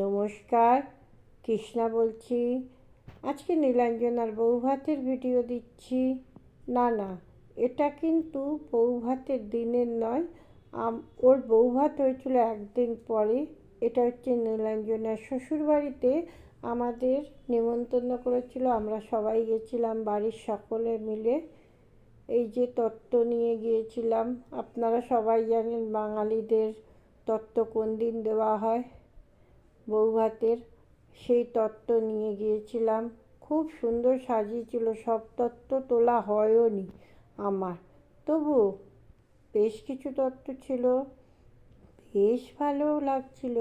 নমস্কার, কৃষ্ণা বলছি। আজকে নীলাঞ্জনার বৌভাতের ভিডিও দিচ্ছি। না না, এটা কিন্তু বৌভাতের দিনের নয়। ওর বৌভাত হয়েছিল একদিন পরে। এটা হচ্ছে নীলাঞ্জনার শ্বশুরবাড়িতে আমাদের নেমন্তন্ন করেছিল। আমরা সবাই গেছিলাম, বাড়ির সকলে মিলে। এই যে তত্ত্ব নিয়ে গিয়েছিলাম, আপনারা সবাই জানেন বাঙালিদের তত্ত্ব কোন দিন দেওয়া হয়। বৌভাতের সেই তত্ত্ব নিয়ে গিয়েছিলাম। খুব সুন্দর সাজিয়েছিল, সব তত্ত্ব তোলা হয়ও নি আমার। তবু বেশ কিছু তত্ত্ব ছিল, বেশ ভালো লাগছিল।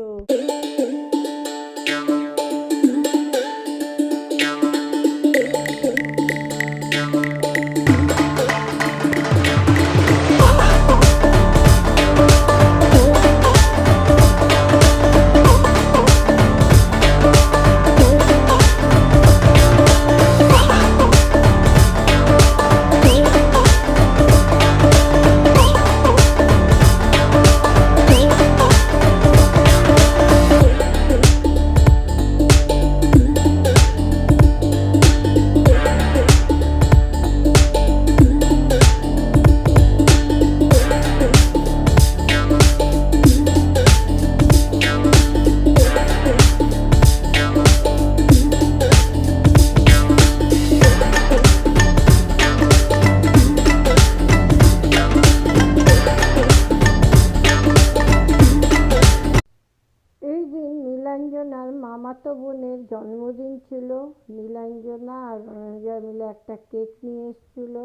নীলাঞ্জনা আর রণজয় মিলে একটা কেক নিয়ে এসেছিল।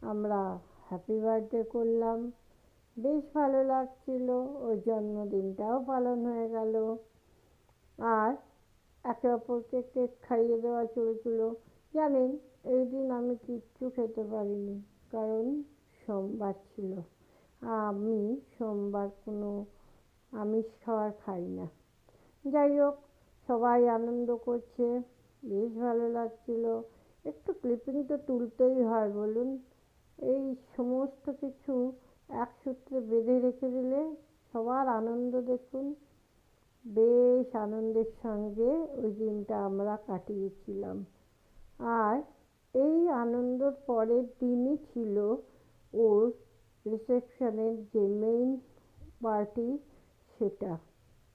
আমরা হ্যাপি বার্থডে করলাম। বেশ ভালো লাগছিল। ওর জন্মদিনটাও পালন হয়ে গেল। আর একে অপরকে কেক খাইয়ে দেওয়া চলেছিল। জানেন, এই দিন আমি কিচ্ছু খেতে পারিনি, কারণ সোমবার ছিল। আমি সোমবার কোনো আমিষ খাবার খাই না। যাই হোক, সবাই আনন্দ করছে। বেশ ভালো লাগছিল। একটু ক্লিপিং তো তুলতেই হয়, বলুন। এই সমস্ত কিছু এক সূত্রে বেঁধে রেখে দিলে সবার আনন্দ দেখুন। বেশ আনন্দের সঙ্গে ওই দিনটা আমরা কাটিয়েছিলাম। আর এই আনন্দর পরের দিনই ছিল ওর রিসেপশনের যে মেইন পার্টি সেটা।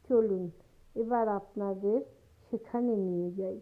চলুন, এবার আপনাদের সেখানে নিয়ে যাই।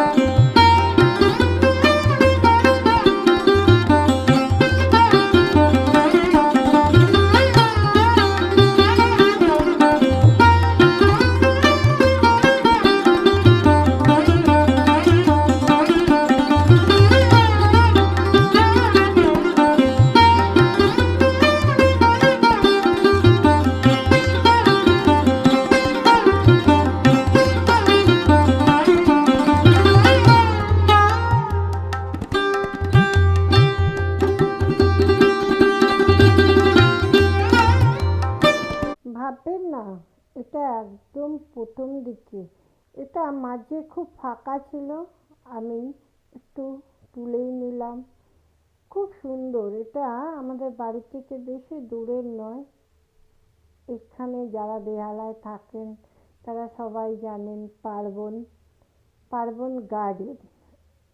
মাঝে খুব ফাঁকা ছিল। আমি একটু তুলেই নিলাম। খুব সুন্দর। এটা আমাদের বাড়ি থেকে বেশি দূরের নয়। এখানে যারা বেহালায় থাকেন, তারা সবাই জানেন পার্বণ। পার্বণ গার্ডেন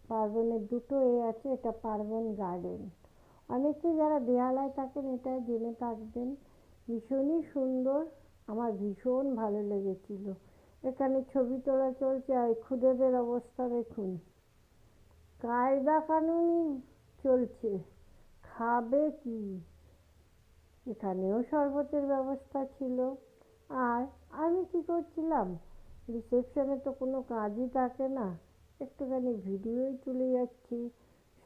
পার্বণের দুটো এ আছে, এটা পার্বণ গার্ডেন অনেকে যারা বেহালায় থাকেন, এটা জেনে থাকবেন। ভীষণই সুন্দর। আমার ভীষণ ভালো লেগেছিল। এখানে ছবি তোলা চলছে, আর খুদেদের অবস্থা দেখুন। কায়দা কানুনি চলছে, খাবে কি? এখানেও শরবতের ব্যবস্থা ছিল। আর আমি কি করছিলাম? রিসেপশনে তো কোনো কাজই থাকে না, একটুখানি ভিডিওই তুলে যাচ্ছি।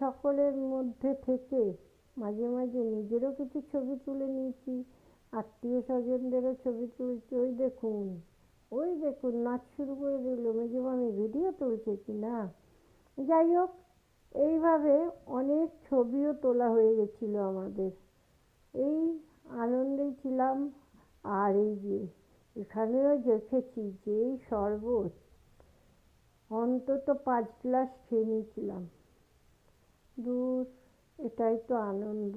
সকলের মধ্যে থেকে মাঝে মাঝে নিজেরও কিছু ছবি তুলে নিয়েছি, আত্মীয় স্বজনদেরও ছবি তুলছি। ওই দেখুন ওই দেখুন নাচ শুরু করে দিল মেজবামি ভিডিও তুলছে কি না? যাই হোক, এইভাবে অনেক ছবিও তোলা হয়ে গেছিল আমাদের। এই আনন্দেই ছিলাম আর এই যে এখানেও দেখেছি যে শরবত, অন্তত পাঁচ গ্লাস খেয়ে নিয়েছিলাম। দূর, এটাই তো আনন্দ।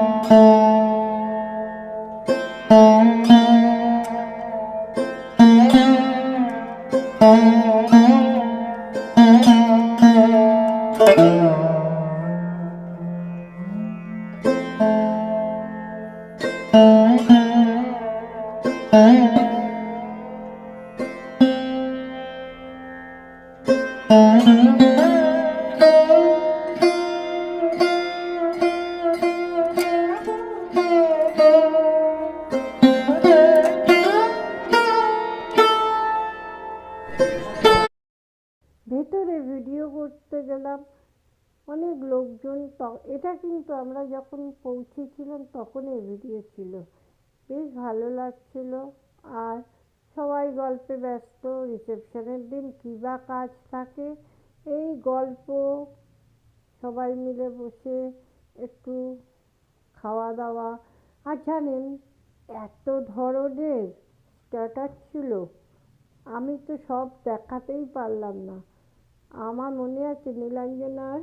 ভেতরে ভিডিও করতে গেলাম। অনেক লোকজন এটা কিন্তু আমরা যখন পৌঁছেছিলাম তখন এই ভিডিও ছিল। বেশ ভালো লাগছিল। আর সবাই গল্পে ব্যস্ত রিসেপশনের দিন কী বা কাজ থাকে, এই গল্প সবাই মিলে বসে একটু খাওয়া দাওয়া আর জানেন এত ধরনের স্ট্যাটাস ছিল, আমি তো সব দেখাতেই পারলাম না। আমার মনে আছে নীলাঞ্জনার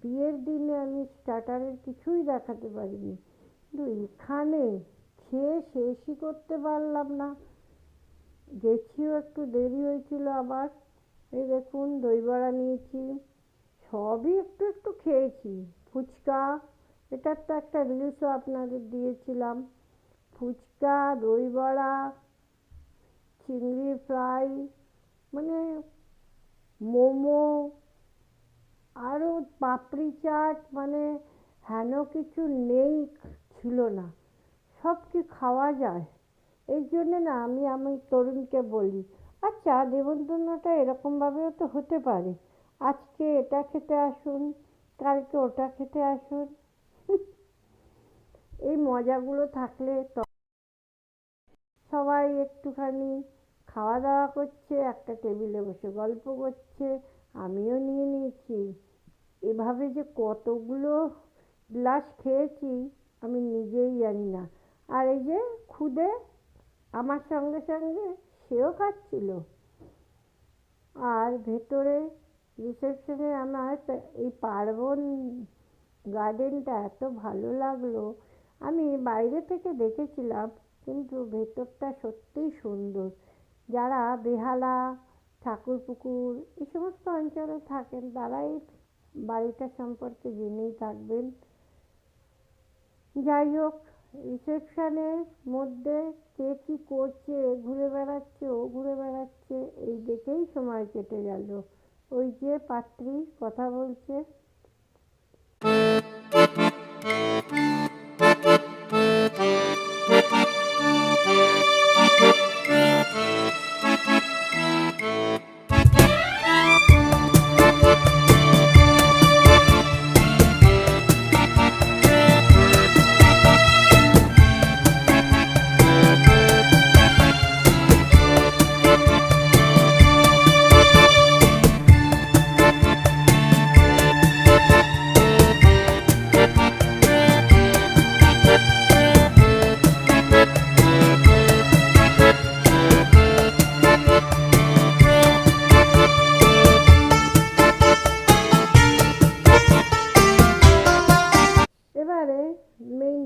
বিয়ের দিনে আমি স্টার্টারের কিছুই দেখাতে পারিনি। কিন্তু এখানে খেয়ে শেষই করতে পারলাম না। গেছিও একটু দেরি হয়েছিল আবার। এই দেখুন, দই বড়া নিয়েছি। সবই একটু একটু খেয়েছি। ফুচকা এটার তো একটা রিলসও আপনাদের দিয়েছিলাম। ফুচকা, দই বড়া, চিংড়ি ফ্রাই মানে মোমো, আরও পাপড়ি চাট মানে হেন কিছু নেই, ছিল না। সব কি খাওয়া যায়। এই জন্যে না আমি আমি তরুণকে বলি আচ্ছা দেবন্তন্নটা এরকমভাবেও তো হতে পারে। আজকে এটা খেতে আসুন, কালকে ওটা খেতে আসুন। এই মজাগুলো থাকলে সবাই একটুখানি খাওয়া দাওয়া করছে, একটা টেবিলে বসে গল্প করছে, আমিও নিয়ে নিয়েছি। এভাবে যে কতগুলো গ্লাস খেয়েছি, আমি নিজেই জানি না। আর এই যে খুদে আমার সঙ্গে সঙ্গে সেও খাচ্ছিল। আর ভেতরে রিসেপশনে আমার এই পার্বণ গার্ডেনটা এত ভালো লাগল। আমি বাইরে থেকে দেখেছিলাম, কিন্তু ভেতরটা সত্যিই সুন্দর। যারা বেহালা, ঠাকুরপুকুর, এই সমস্ত অঞ্চলে থাকেন, তারাই বাড়িটা সম্পর্কে জেনেই থাকবেন। যাই হোক রিসেপশনের মধ্যে কে কি করছে, ঘুরে বেড়াচ্ছে, ও ঘুরে বেড়াচ্ছে, এই দেখেই সময় কেটে গেল। ওই যে পাত্রী কথা বলছে।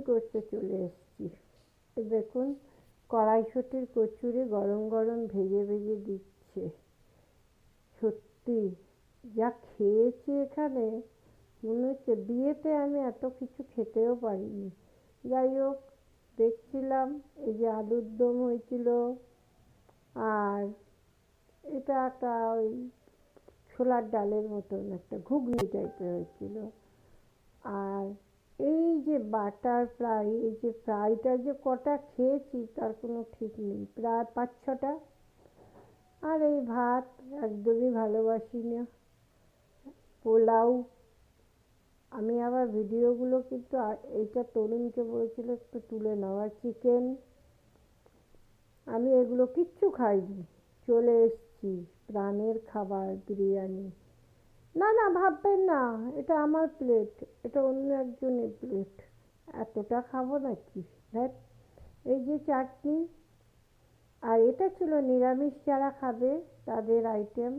কোর্সে চলে এসেছি। এই দেখুন, কড়াইশুঁটির কচুরি গরম গরম ভেজে ভেজে দিচ্ছে। সত্যি, যা খেয়েছি এখানে, মনে হচ্ছে বিয়েতে আমি এত কিছু খেতেও পারিনি। যাই হোক, দেখছিলাম, এই যে আলুর দম হয়েছিল, আর এটা একটা ওই ছোলার ডালের মতন একটা ঘুগনি টাইপের হয়েছিল। আর এই যে বাটার ফ্রাই, এই যে ফ্রাইটা যে কটা খেয়েছি, তার কোনো ঠিক নেই। প্রায় পাঁচ, ছটা। আর এই ভাত একদমই ভালোবাসি না পোলাও। আমি আবার ভিডিওগুলো কিন্তু এইটা তরুণকে বলেছিল একটু তুলে নেওয়া চিকেন, আমি এগুলো কিচ্ছু খাইনি। চলে এসেছি প্রাণের খাবার, বিরিয়ানি। না না, ভাববেন না। এটা আমার প্লেট এটা অন্য একজনের প্লেট এতটা খাব নাকি? ধ্যাৎ। এই যে চাটনি, আর এটা ছিল নিরামিষ যারা খাবে তাদের আইটেম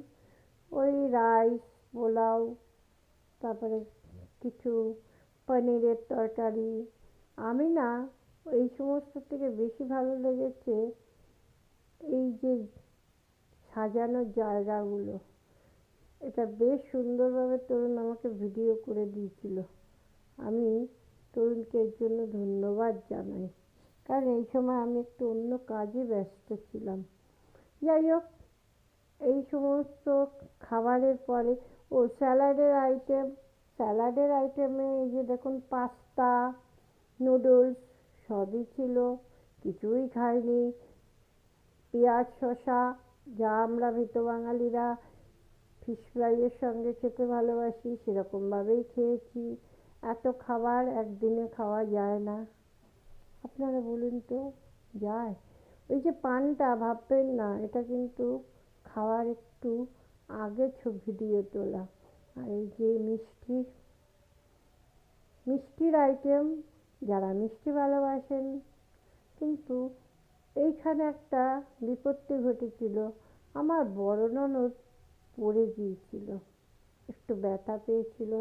ওই রাইস পোলাও, তারপরে কিছু পনিরের তরকারি। আমি না, এই সমস্ত থেকে বেশি ভালো লেগেছে এই যে সাজানোর জায়গাগুলো। এটা বেশ সুন্দরভাবে তরুণ আমাকে ভিডিও করে দিয়েছিল। আমি তরুণকে এর জন্য ধন্যবাদ জানাই। কারণ এই সময় আমি একটু অন্য কাজে ব্যস্ত ছিলাম। যাই হোক, এই সমস্ত খাবারের পরে ও স্যালাডের আইটেম স্যালাডের আইটেমে এই যে দেখুন পাস্তা নুডলস সবই ছিল। কিছুই খাইনি। পেঁয়াজ শসা, যা আমরা ভীত বাঙালিরা ফিশ ফ্রাইয়ের সঙ্গে খেতে ভালোবাসি সেরকমভাবেই খেয়েছি। এত খাবার একদিনে খাওয়া যায় না। আপনারা বলুন তো, যায়? ওই যে পানটা, ভাববেন না, এটা কিন্তু খাওয়ার একটু আগে ভিডিও তোলা। আর এই যে মিষ্টি, মিষ্টির আইটেম যারা মিষ্টি ভালোবাসেন, কিন্তু এইখানে একটা বিপত্তি ঘটেছিল। আমার বড় ননদ পড়ে গিয়েছিল। একটু ব্যথা পেয়েছিল,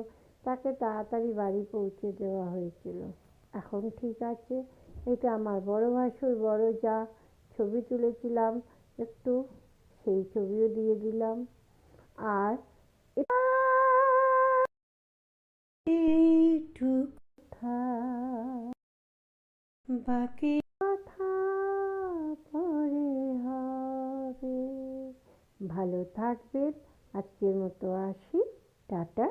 তাকে তাড়াতাড়ি বাড়ি পৌঁছে দেওয়া হয়েছিল। এখন ঠিক আছে, এটা আমার বড় ভাসুর বড় যা, ছবি তুলেছিলাম, একটু সেই ছবিও দিয়ে দিলাম। আর বাকি কথা পরে হবে। ভালো থাকবেন। আজকের মতো আসি টাটা।